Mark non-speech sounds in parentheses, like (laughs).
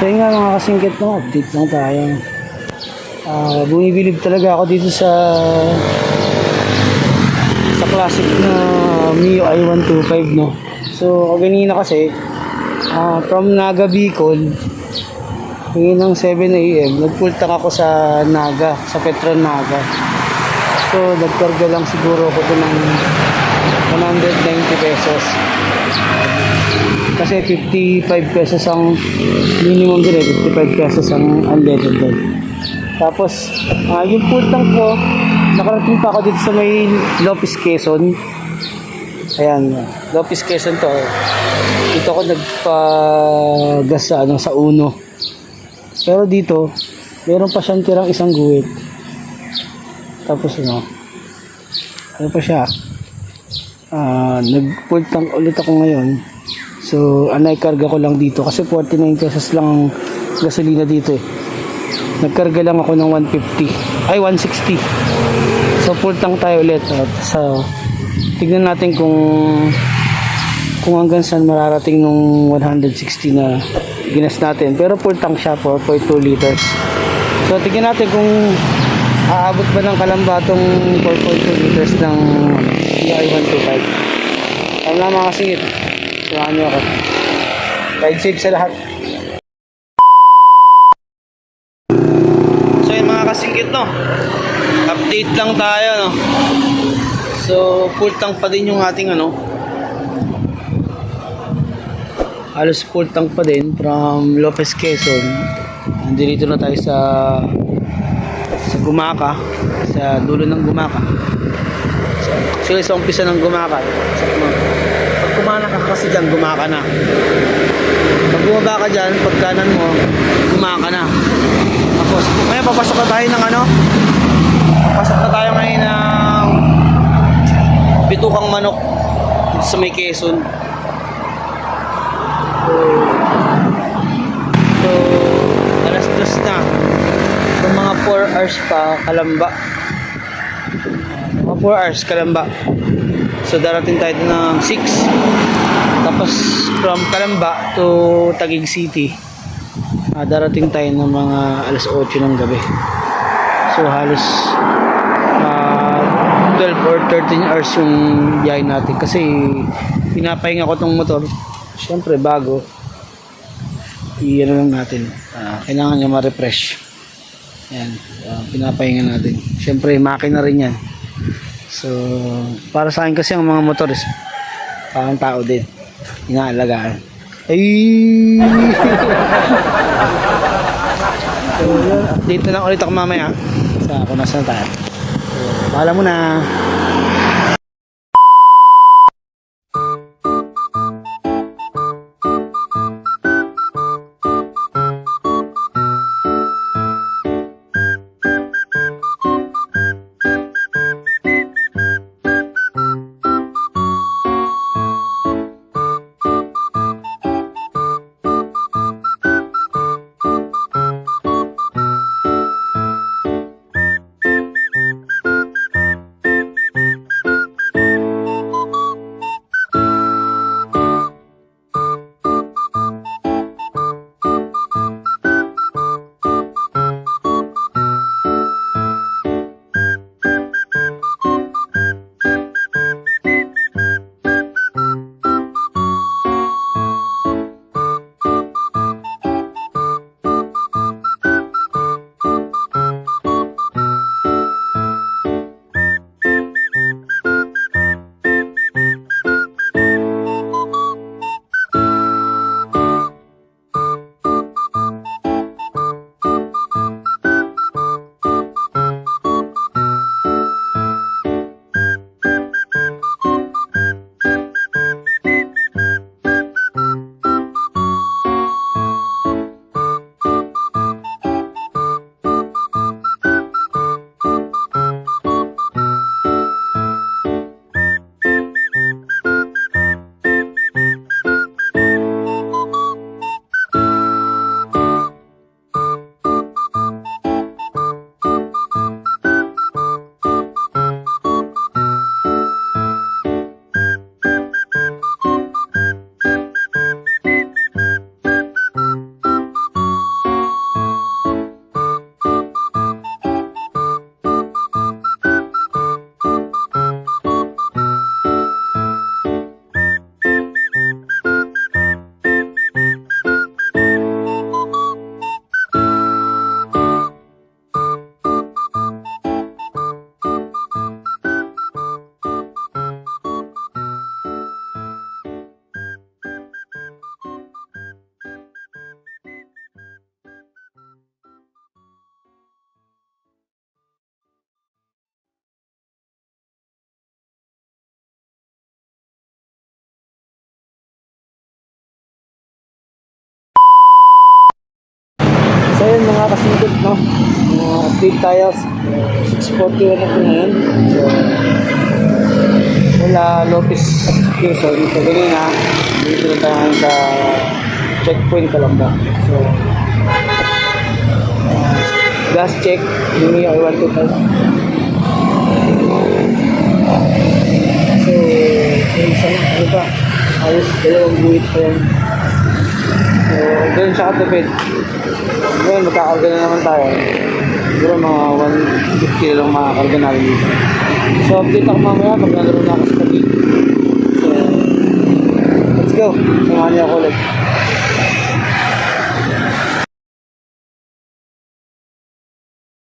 So yun nga mga kasingkit no, update lang tayo. Ah, bumibilib talaga ako dito sa sa classic na Mio i125 no. So kanina kasi ah, from Naga Bicol Hingin ng 7 a.m. Nagpultang ako sa Naga, sa Petron Naga. So, nagkarga lang siguro ako ito ng 190 pesos. Kasi 55 pesos ang minimum din eh, 55 pesos ang unleaded doon. Tapos, ah, yung pultang ko, nakarating pa ako dito sa may Lopez Quezon. Ayan, Lopez Quezon to. Dito ako nagpa-gas sa, ano, sa Uno. Pero dito, meron pa siyang tirang isang guwit. Tapos ano, ano pa siya? Ah, nagpultang ulit ako ngayon. So, anay karga ko lang dito kasi 49 pesos lang ang gasolina dito eh. Nagkarga lang ako ng 150. Ay, 160. So, pultang tayo ulit. At so, tignan natin kung kung hanggang saan mararating nung 160 na ginas natin. Pero full tank siya, 4.2 liters. So, tignan natin kung aabot ba ng kalamba tong 4.2 liters ng EI125. Alam na mga kasingit. Samahan niyo ako. Ride safe sa lahat. So, yung mga kasingkit, no? Update lang tayo, no? So, full tank pa din yung ating, ano, halos full tank pa din from Lopez Quezon nandito na tayo sa sa Gumaka sa dulo ng Gumaka so, actually sa umpisa ng Gumaka sa, pag kumana ka kasi dyan Gumaka na pag bumaba ka dyan pag kanan mo Gumaka na tapos ngayon papasok na tayo ng ano papasok na tayo ngayon ng bitukang manok sa may Quezon So, alas dos na. So, mga 4 hours pa, kalamba. Mga 4 hours, kalamba. So, darating tayo ng 6. Tapos, from Kalamba to Taguig City, ah, darating tayo ng mga alas 8 ng gabi. So, halos ah, 12 or 13 hours yung biyahe natin. Kasi, pinapahinga ko tong motor. Siyempre, bago i-ano lang natin Ah, kailangan niya ma-refresh yan Ah, pinapahinga natin syempre makina rin yan so para sa akin kasi ang mga motor is parang tao din. Inaalagaan. Ay! (laughs) So na lang ulit ako mamaya. Sa kung nasa tayo. So, bahala mo So yun mga kasingkot, no? Mga update tayo. 641 na po ngayon. So, wala Lopez Quezon. So ganyan na. Dito na tayo sa checkpoint Kalamba. So, uh, gas check. Yung ay 125. So, ano? Ayos, dalawang buwit pa yan. So, ganun siya katipid. Ngayon, magkakarga na naman tayo. Siguro mga 150 lang makakarga natin dito. So, update ako mamaya pag nalaro na ako sa pag So, let's go. Samahan niyo ako ulit.